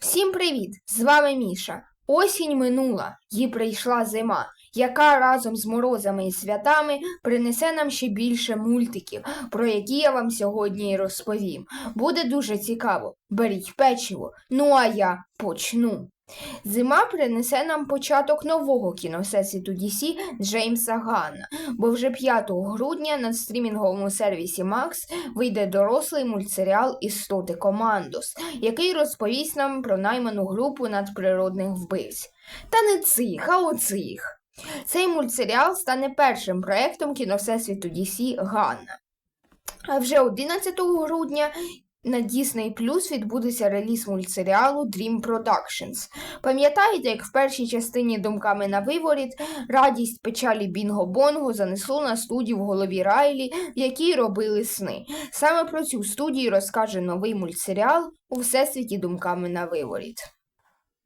Всім привіт! З вами Міша. Осінь минула, і прийшла зима, яка разом з морозами і святами принесе нам ще більше мультиків, про які я вам сьогодні і розповім. Буде дуже цікаво. Беріть печиво. Ну а я почну. Зима принесе нам початок нового кіновсесвіту DC Джеймса Ганна, бо вже 5 грудня на стрімінговому сервісі Max вийде дорослий мультсеріал Істоти Командос, який розповість нам про найману групу надприродних вбивць. Та не цих, а оцих. Цей мультсеріал стане першим проєктом кіновсесвіту DC Ганна. А вже 11 грудня на Disney Plus відбудеться реліз мультсеріалу Dream Productions. Пам'ятаєте, як в першій частині думками на виворіт радість печалі Бінго Бонго занесло на студію в голові Райлі, в якій робили сни. Саме про цю студію розкаже новий мультсеріал у всесвіті думками на виворіт.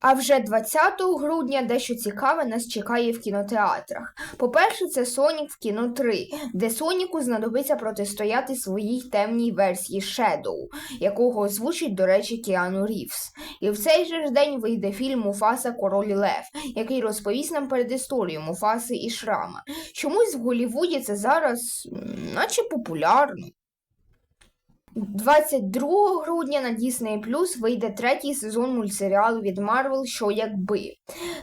А вже 20 грудня дещо цікаве нас чекає в кінотеатрах. По-перше, це Сонік в кіно 3, де Соніку знадобиться протистояти своїй темній версії Shadow, якого озвучить, до речі, Кіану Рівс. І в цей же ж день вийде фільм Муфаса Король Лев, який розповість нам передісторію Муфаси і Шрама. Чомусь в Голлівуді це зараз наче популярно. 22 грудня на Disney Plus вийде третій сезон мультсеріалу від Marvel Що якби.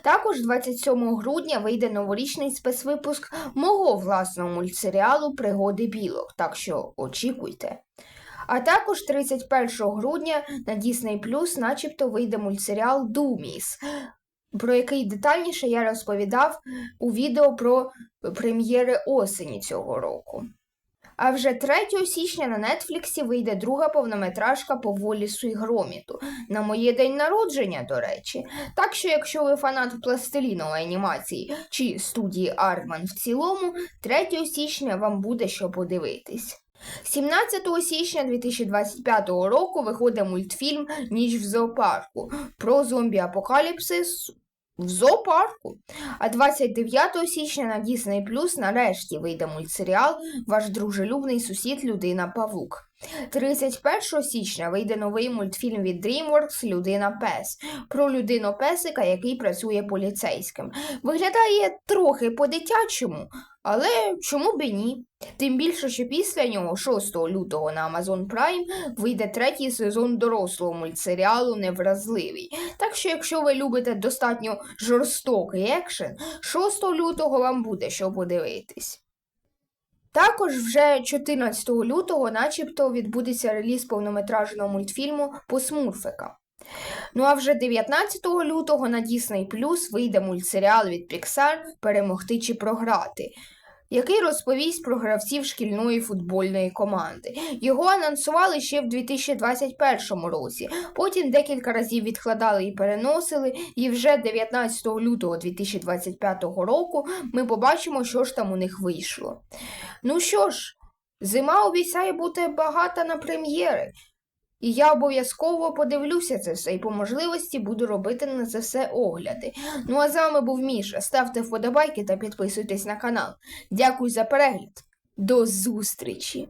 Також 27 грудня вийде новорічний спецвипуск мого власного мультсеріалу Пригоди білок, так що очікуйте. А також 31 грудня на Disney Plus начебто вийде мультсеріал Думіс, про який детальніше я розповідав у відео про прем'єри осені цього року. А вже 3 січня на Нетфліксі вийде друга повнометражка по Волісу і Громіту. На моє день народження, до речі. Так що, якщо ви фанат пластилінової анімації чи студії Артман в цілому, 3 січня вам буде що подивитись. 17 січня 2025 року виходить мультфільм Ніч в зоопарку про зомбі-апокаліпсис в зоопарку. А 29 січня на Disney Plus нарешті вийде мультсеріал Ваш дружелюбний сусід Людина Павук. 31 січня вийде новий мультфільм від DreamWorks Людина Пес про людину песика, який працює поліцейським. Виглядає трохи по-дитячому, але чому б і ні? Тим більше, що після нього, 6 лютого на Amazon Prime, вийде третій сезон дорослого мультсеріалу Невразливий. Так що, якщо ви любите достатньо жорстокий екшен, 6 лютого вам буде що подивитись. Також вже 14 лютого начебто відбудеться реліз повнометражного мультфільму по Смурфика. Ну а вже 19 лютого на Disney Plus вийде мультсеріал від Pixar Перемогти чи програти, який розповість про гравців шкільної футбольної команди. Його анонсували ще в 2021 році, потім декілька разів відкладали і переносили, і вже 19 лютого 2025 року ми побачимо, що ж там у них вийшло. Ну що ж, зима обіцяє бути багата на прем'єри. І я обов'язково подивлюся це все і по можливості буду робити на це все огляди. Ну а з вами був Міша. Ставте вподобайки та підписуйтесь на канал. Дякую за перегляд. До зустрічі!